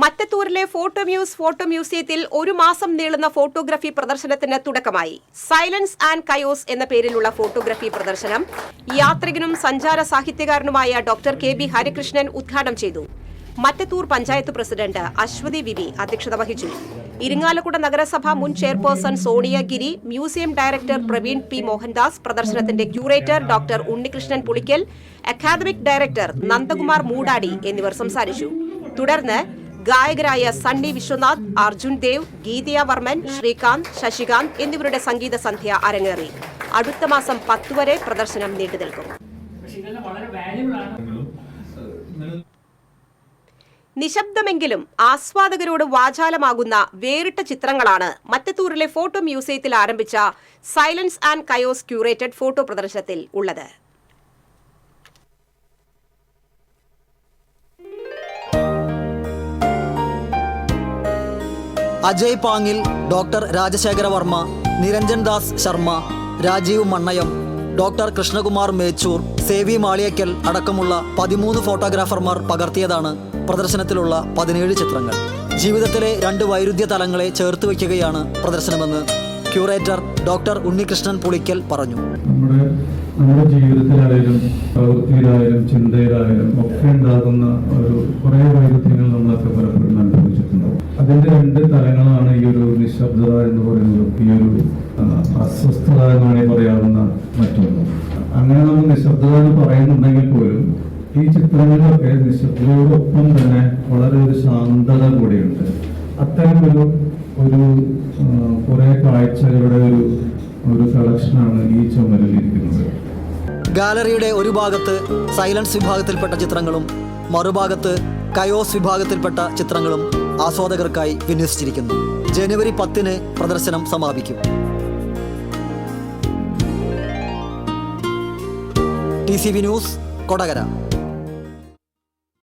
മറ്റത്തൂരിലെ photo muse photo മ്യൂസിയത്തിൽ ഒരു മാസം നീളുന്ന ഫോട്ടോഗ്രാഫി പ്രദർശനത്തിന് തുടക്കമായി. സൈലൻസ് ആൻഡ് കയോസ് എന്ന പേരിലുള്ള ഫോട്ടോഗ്രാഫി പ്രദർശനം യാത്രികനും സഞ്ചാര സാഹിത്യകാരനുമായ ഡോക്ടർ കെ ബി ഹരികൃഷ്ണൻ ഉദ്ഘാടനം ചെയ്തു. Mattathur panchayat president Aswathy V V അധ്യക്ഷത വഹിച്ചു. ഇരിങ്ങാലക്കുട നഗരസഭ മുൻ chairperson Sonia Giri museum director Praveen P Mohandas പ്രദർശനത്തിന്റെ curator doctor Unnikrishnan Pulikkal academic director Nandakumar Moodadi എന്നിവർ സംസാരിച്ചു. തുടർന്ന് ഗായകരായ സണ്ണി വിശ്വനാഥ് അർജുൻ ദേവ് ഗീതിയ വർമ്മൻ ശ്രീകാന്ത് ശശികാന്ത് എന്നിവരുടെ സംഗീത സന്ധ്യ അരങ്ങേറി. അടുത്ത മാസം പത്ത് വരെ പ്രദർശനം വാല്യുബിൾ ആണ് നിശബ്ദമെങ്കിലും ആസ്വാദകരോട് വാചാലമാകുന്ന വേറിട്ട ചിത്രങ്ങളാണ് മറ്റത്തൂരിലെ ഫോട്ടോ മ്യൂസിയത്തിൽ ആരംഭിച്ച silence and chaos curated photo പ്രദർശനത്തിൽ ഉള്ളത്. അജയ് പാങ്ങിൽ ഡോക്ടർ രാജശേഖര വർമ്മ നിരഞ്ജൻ ദാസ് ശർമ്മ രാജീവ് മണ്ണയം ഡോക്ടർ കൃഷ്ണകുമാർ മേച്ചൂർ സേവി മാളിയക്കൽ അടക്കമുള്ള പതിമൂന്ന് ഫോട്ടോഗ്രാഫർമാർ പകർത്തിയതാണ് പ്രദർശനത്തിലുള്ള പതിനേഴ് ചിത്രങ്ങൾ. ജീവിതത്തിലെ രണ്ട് വൈരുദ്ധ്യ തലങ്ങളെ ചേർത്ത് വയ്ക്കുകയാണ് പ്രദർശനമെന്ന് ക്യൂറേറ്റർ ഡോക്ടർ ഉണ്ണികൃഷ്ണൻ പുളിക്കൽ പറഞ്ഞു. നമ്മുടെ നമ്മുടെ ജീവിതത്തിലായാലും പ്രവൃത്തിയിലായാലും ചിന്തയിലായാലും ഒക്കെ ഉണ്ടാകുന്ന ഒരു കുറേ വൈരുദ്ധ്യങ്ങൾ നമ്മളൊക്കെ പലപ്പോഴും അതിന്റെ രണ്ട് തലങ്ങളാണ് ഈ ഒരു നിശബ്ദത എന്ന് പറയുന്നത്. ഈ ഒരു അസ്വസ്ഥത എന്ന് വേണമെങ്കിൽ പറയാവുന്ന മറ്റൊന്നും. അങ്ങനെ നമ്മൾ നിശബ്ദത എന്ന് പറയുന്നുണ്ടെങ്കിൽ പോലും ഈ ചിത്രങ്ങളിലൊക്കെ നിശബ്ദതയോടൊപ്പം തന്നെ വളരെ ഒരു ശാന്തത കൂടിയുണ്ട്. അത്തരം ഒരു ഒരു കുറെ കാഴ്ചകളുടെ ഒരു ഒരു കളക്ഷനാണ് ഈ ചുമരിലിരിക്കുന്നത്. ഗാലറിയുടെ ഒരു ഭാഗത്ത് സൈലൻസ് വിഭാഗത്തിൽപ്പെട്ട ചിത്രങ്ങളും മറുഭാഗത്ത് കയോസ് വിഭാഗത്തിൽപ്പെട്ട ചിത്രങ്ങളും ആസ്വാദകർക്കായി വിന്യസിച്ചിരിക്കുന്നു. ജനുവരി പത്തിന് പ്രദർശനം സമാപിക്കും. T C V news Kodakara.